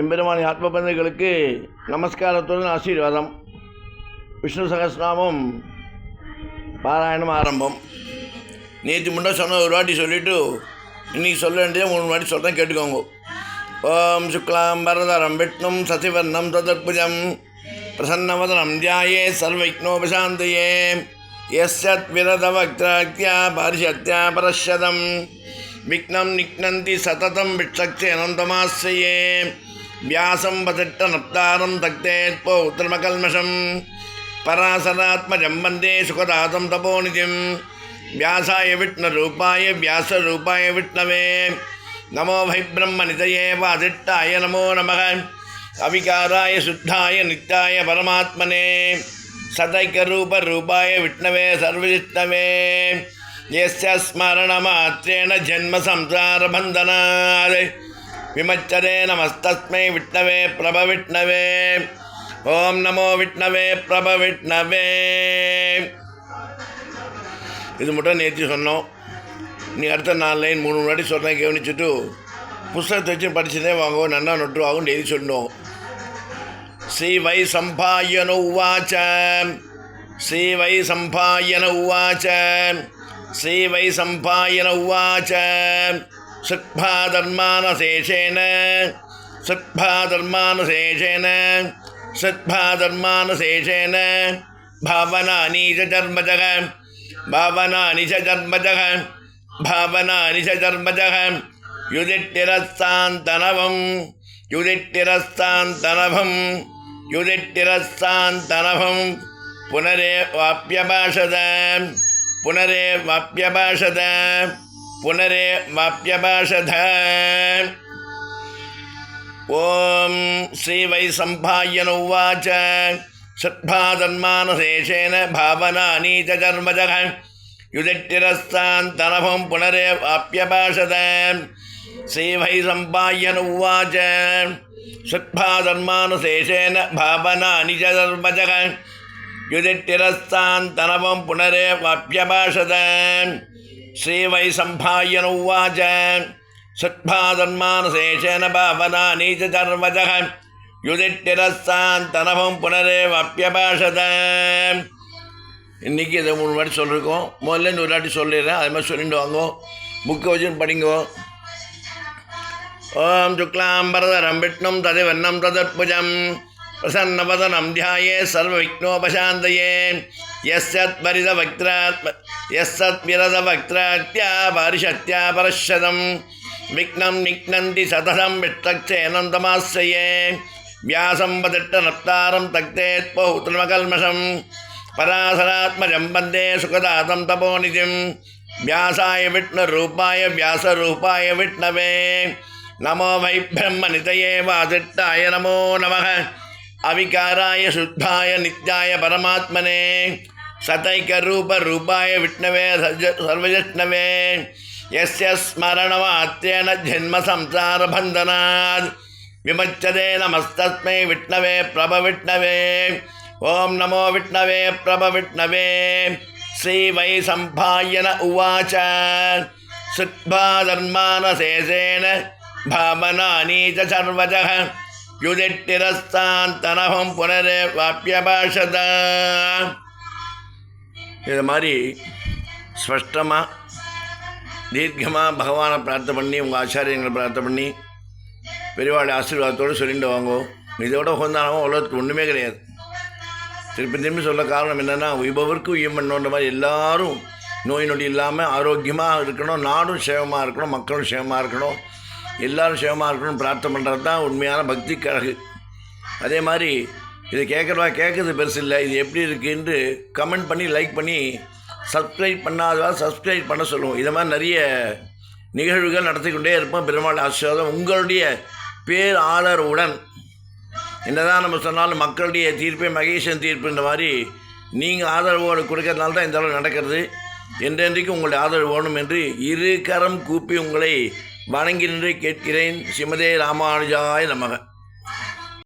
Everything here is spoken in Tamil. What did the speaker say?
எம்பெருமானி ஆத்மபந்தங்களுக்கு நமஸ்காரத்துடன் ஆசீர்வாதம். விஷ்ணு சகஸ்நாமம் பாராயணம் ஆரம்பம். நேற்று முன்னே சொன்ன ஒரு வாட்டி சொல்லிவிட்டு இன்றைக்கி சொல்ல வேண்டியதை மூணு வாட்டி சொல்கிறேன் கேட்டுக்கோங்க. ஓம் சுக்லாம் பரதரம் விஷ்ணும் சசிவர்ணம் சதுர்புஜம் பிரசன்னவதனம் தியாயே சர்வக்னோபசாந்தியே எஸ்யத் விரதவக்திராக்தியா பாரிஷத்யா பரஷதம் விக்னம் நிக்னந்தி சததம் விக்ஷக்தி அனந்தமாசிரியே வியாசம் வசிட்ட நப்தாரம் தக்தேத் பௌத்திரமகல்மஷம் பராசராத்மஜம் வந்தே சுகதாதம் தபோநிதிம் வியாசாய விஷ்ணரூபாய வியாசரூபாய விஷ்ணவே நமோ வை பிரம்மனிதயே வாதிட்டாய நமோ நம அவிகாராய சுத்தாய நித்தாய பரமாத்மனே சதைக்கரூபரூபாய விஷ்ணவே சர்வஜிஷ்ணவே எஸ்ய ஸ்மரணமாத்திரேன ஜென்ம சம்சாரபந்தனாத் विमच्यते नमस्तस्मै विष्णवे प्रभविष्णवे ॐ नमो विष्णवे प्रभविष्णवे இது மட்டும் நேற்று சொன்னோம் நீ அடுத்த நாலு லைன் மூணு வாட்டி சொல்கிறேன் கவனிச்சுட்டு புஸ்தகத்தை வச்சு படிச்சுட்டே வாங்க நன்னா நொட்டு ஆகும் டெய்லி சொன்னோம் श्री वै सम्भायन उवाच श्री वै सम्भायन उवाच श्री वै सम्भायन उवाच सद्भाधर्मानशेषेण सद्भाधर्मानशेषेण सद्भाधर्मानशेषेण भावनानि च जन्मजः। भावनानि च जन्मजः। भावनानि च जन्मजः। युधिष्ठिरस्तान्तनवं युधिष्ठिरस्तान्तनभं युधिष्ठिरस्तान्तनभं पुनरेवाप्यभाषत पुनरेवाप्यभाषत पुनरेवाप्यभाषत ॐ श्रीवैसम्भायन उवाच सद्भाधन्मानशेषेण भावनानि च कर्मजः युधिष्ठिरस्तान्तनभं पुनरेवाप्यभाषत श्रीवैसम्पायन उवाच सद्भाधर्मानुशेषेण भावनानि च धर्मजः युधिष्ठिरस्तान्तनवं पुनरेवाप्यभाषत श्रीवैसम्भायन उवाच सद्भाधर्मानुशेषेण भावनानि च धर्मजः युधिष्ठिरस्तान्तनवं पुनरेवाप्यभाषत இன்றைக்கி இதை மூணு வாட்டி சொல்லியிருக்கோம் முதல்ல இந்த ஒரு வாட்டி சொல்லிடுறேன் அது மாதிரி சொல்லிட்டு வாங்கோ புக்கை வச்சுன்னு படிங்கோ பிரசன்னவதனம் தியாயே சர்வ விக்னோபசாந்தயே எஸ்யத் பரித வக்திராத்ம எஸ்ஸத் விரத வக்திராத்யா பரிஷத்யா பரஷதம் விக்னம் நிக்னந்தி சததம் வித்தக்சேனம் தமாசிரயே வியாசம் பதிட்ட நப்தாரம் தக்தேத் பௌத்திரமகல்மஷம் பராசராத்மஜம் வந்தே சுகதாதம் தபோநிதிம் வியாசாய விட்ணரூபாய வியாசரூபாய விட்ணவே நமோ வை பிரம்ம வாதிட்டாய நமோ நமக अविकाराय, शुद्धाय, नित्याय परमात्मने सतैक रूप रूपाय विष्णवे सर्वजष्णवे यस्य स्मरणवात्येन जन्म संसार बंधनात् विमच्यते नमस्तस्मै विष्णवे प्रभ विष्णवे ओम नमो विष्णवे प्रभ विष्णवे श्री वै सम्भायन उवाच। शुद्धा धर्मान शेषेण भावनानि च सर्वजः। யுதிட்டிரஸ்தாந்தனகம் புனரே வாப்பியபாஷதா இது மாதிரி ஸ்பஷ்டமாக தீர்க்கமாக பகவானை பிரார்த்தனை பண்ணி உங்கள் ஆச்சாரியங்களை பிரார்த்தனை பண்ணி பெரியவாளுடைய ஆசீர்வாதத்தோடு சொல்லிட்டு வாங்கோ. இதோட உகந்தானவோ உலகத்துக்கு ஒன்றுமே கிடையாது. திருப்பி திரும்பி சொல்ல காரணம் என்னென்னா உய்பவருக்கு உயம் பண்ணுன்ற மாதிரி எல்லாரும் நோய் நொடி இல்லாமல் ஆரோக்கியமாக இருக்கணும் நாடும் சேவமாக இருக்கணும் மக்களும் சேவமாக இருக்கணும். எல்லாரும் சேவமாக இருக்கணும்னு பிரார்த்தனை பண்ணுறது தான் உண்மையான பக்தி கழகு. அதே மாதிரி இதை கேட்குறவா கேட்குறது பெருசு இல்லை இது எப்படி இருக்குன்னு கமெண்ட் பண்ணி லைக் பண்ணி சப்ஸ்கிரைப் பண்ணாதவா சப்ஸ்கிரைப் பண்ண சொல்லுவோம். இதை மாதிரி நிறைய நிகழ்வுகள் நடத்தி கொண்டே இருப்போம். பெருமாள் ஆசீர்வாதம் உங்களுடைய பேர் ஆதரவுடன் என்னதான் நம்ம சொன்னாலும் மக்களுடைய தீர்ப்பே மகேஷன் தீர்ப்புன்ற மாதிரி நீங்கள் ஆதரவோடு கொடுக்கறதுனால தான் இந்த அளவு நடக்கிறது. என்றென்றைக்கும் உங்களுடைய ஆதரவு வேணும் என்று இரு கரம் கூப்பி உங்களை வணங்கி நின்று கேட்கிறேன். சிமதே ராமானுஜாய நமக.